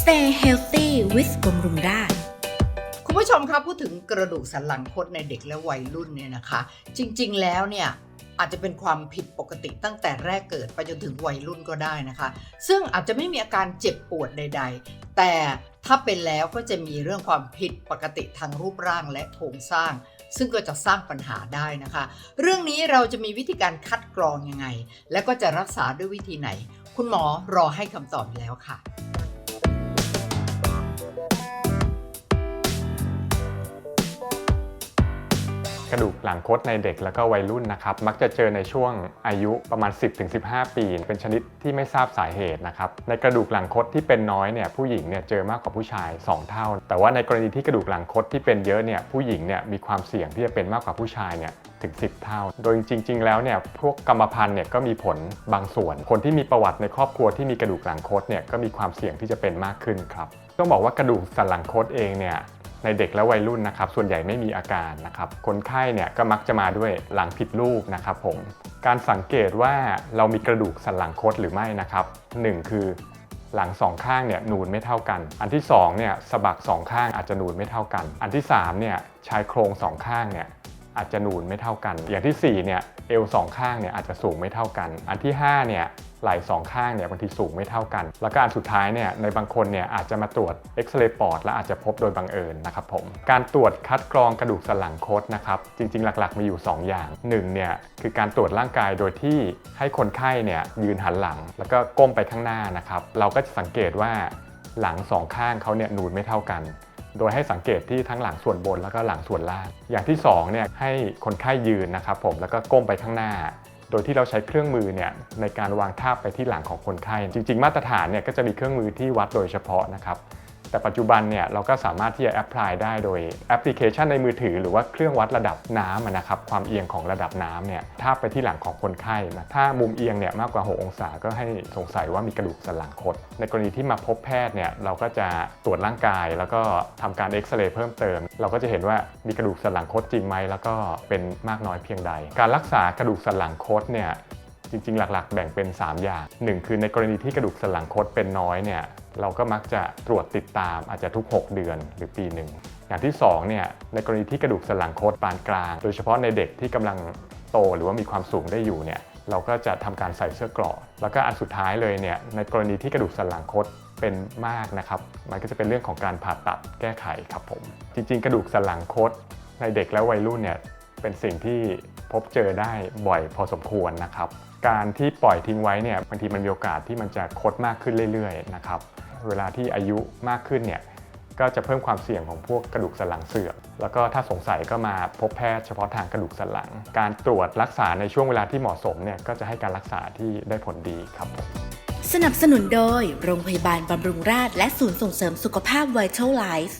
Stay healthy with บำรุงราษฎร์คุณผู้ชมครับพูดถึงกระดูกสันหลังคดในเด็กและวัยรุ่นเนี่ยนะคะ จริง ๆ แล้วเนี่ยอาจจะเป็นความผิดปกติตั้งแต่แรกเกิดไปจนถึงวัยรุ่นก็ได้นะคะ ซึ่งอาจจะไม่มีอาการเจ็บปวดใด ๆ แต่ถ้าเป็นแล้วก็จะมีเรื่องความผิดปกติทางรูปร่างและโครงสร้าง ซึ่งก็จะสร้างปัญหาได้นะคะ เรื่องนี้เราจะมีวิธีการคัดกรองยังไง และก็จะรักษาด้วยวิธีไหน คุณหมอรอให้คำตอบแล้วค่ะ กระดูกหลังคดในเด็กแล้วก็วัยรุ่นนะครับ มักจะเจอในช่วงอายุประมาณ 10-15 ปี เป็นชนิดที่ไม่ทราบสาเหตุนะครับ ในกระดูกหลังคดที่เป็นน้อยเนี่ยผู้หญิงเนี่ยเจอมากกว่าผู้ชาย 2 เท่า แต่ว่าในกรณีที่กระดูกหลังคดที่เป็นเยอะเนี่ยผู้หญิงเนี่ยมีความเสี่ยงที่จะเป็นมากกว่าผู้ชายเนี่ยถึง 10 เท่า โดยจริง ๆ แล้วเนี่ยพวกกรรมพันธุ์เนี่ยก็มีผลบางส่วน คนที่มีประวัติในครอบครัวที่มีกระดูกหลังคดเนี่ยก็มีความเสี่ยงที่จะเป็นมากขึ้นครับ ต้องบอกว่ากระดูกสันหลังคดเองเนี่ย ในเด็กและวัยรุ่นนะครับส่วนใหญ่ไม่มีอาการนะครับคนไข้เนี่ยก็มักจะมาด้วยหลังผิดรูปนะครับผมการสังเกตว่าเรามีกระดูกสันหลังคดหรือไม่นะครับหนึ่งคือหลังสองข้างเนี่ยนูนไม่เท่ากัน อันที่สองเนี่ยสะบักสองข้างอาจจะนูนไม่เท่ากัน อันที่สามเนี่ยชายโครงสองข้างเนี่ยอาจจะนูนไม่เท่ากัน อย่างที่สี่เนี่ยเอวสองข้างเนี่ยอาจจะสูงไม่เท่ากัน อันที่ห้าเนี่ย ไหล่สองข้างเนี่ยบางทีสูงไม่เท่ากัน แล้วก็อันสุดท้ายเนี่ยในบางคนเนี่ยอาจจะมาตรวจเอ็กซเรย์ปอดและอาจจะพบโดยบังเอิญนะครับผมการตรวจคัดกรองกระดูกสันหลังคดนะครับจริงๆ หลักๆ มีอยู่ 2 อย่าง1เนี่ยคือการตรวจร่างกายโดยที่ให้คนไข้เนี่ยยืนหันหลัง แล้วก็ก้มไปข้างหน้านะครับเราก็จะสังเกตว่าหลังสองข้างเขาเนี่ยนูนไม่เท่ากันโดยให้สังเกตที่ทั้งหลังส่วนบนแล้วก็หลังส่วนล่าง อย่างที่2เนี่ยให้คนไข้ยืนนะครับผมแล้วก็ก้มไปข้างหน้า โดยที่เราใช้เครื่องมือเนี่ยในการวางทาบไปที่หลังของคนไข้ จริง ๆ มาตรฐานเนี่ยก็จะมีเครื่องมือที่วัดโดยเฉพาะนะครับ แต่ปัจจุบันเนี่ยเราก็สามารถที่จะแอพพลายได้โดยแอปพลิเคชันในมือถือ หรือว่าเครื่องวัดระดับน้ำนะครับความเอียงของระดับน้ำเนี่ยทาไปที่หลังของคนไข้นะถ้ามุมเอียงเนี่ยมากกว่า 6 องศาก็ให้สงสัยว่ามีกระดูกสันหลังคดในกรณีที่มาพบแพทย์เนี่ยเราก็จะตรวจร่างกาย แล้วก็ทำการเอ็กซเรย์เพิ่มเติม เราก็จะเห็นว่ามีกระดูกสันหลังคดจริงไหมแล้วก็เป็นมากน้อยเพียงใด การรักษากระดูกสันหลังคดเนี่ย จริงๆ หลักๆ แบ่งเป็น 3 อย่าง 1 คือในกรณีที่กระดูกสันหลังคดเป็นน้อยเนี่ยเราก็มักจะตรวจติดตามอาจจะทุก 6 เดือนหรือปีหนึ่งอย่างที่2เนี่ยในกรณีที่กระดูกสันหลังคดปานกลาง โดยเฉพาะในเด็กที่กำลังโตหรือว่ามีความสูงได้อยู่เนี่ยเราก็จะทำการใส่เสื้อเกราะแล้วก็อันสุดท้ายเลยเนี่ยในกรณีที่กระดูกสันหลังคดเป็นมากนะครับมันก็จะเป็นเรื่องของการผ่าตัดแก้ไขครับผม จริง ๆ กระดูกสันหลังคดในเด็กและวัยรุ่นเนี่ยเป็นสิ่งที่พบเจอได้บ่อยพอสมควรนะครับ การที่ปล่อยทิ้งไว้เนี่ยบางทีมันมีโอกาสที่มันจะคดมากขึ้นเรื่อยๆนะครับเวลาที่อายุมากขึ้นเนี่ยก็จะเพิ่มความเสี่ยงของพวกกระดูกสันหลังเสื่อม แล้วก็ถ้าสงสัยก็มาพบแพทย์เฉพาะทางกระดูกสันหลัง การตรวจรักษาในช่วงเวลาที่เหมาะสมเนี่ยก็จะให้การรักษาที่ได้ผลดีครับผมสนับสนุนโดย โรงพยาบาลบำรุงราษฎร์และศูนย์ส่งเสริมสุขภาพ Vital Life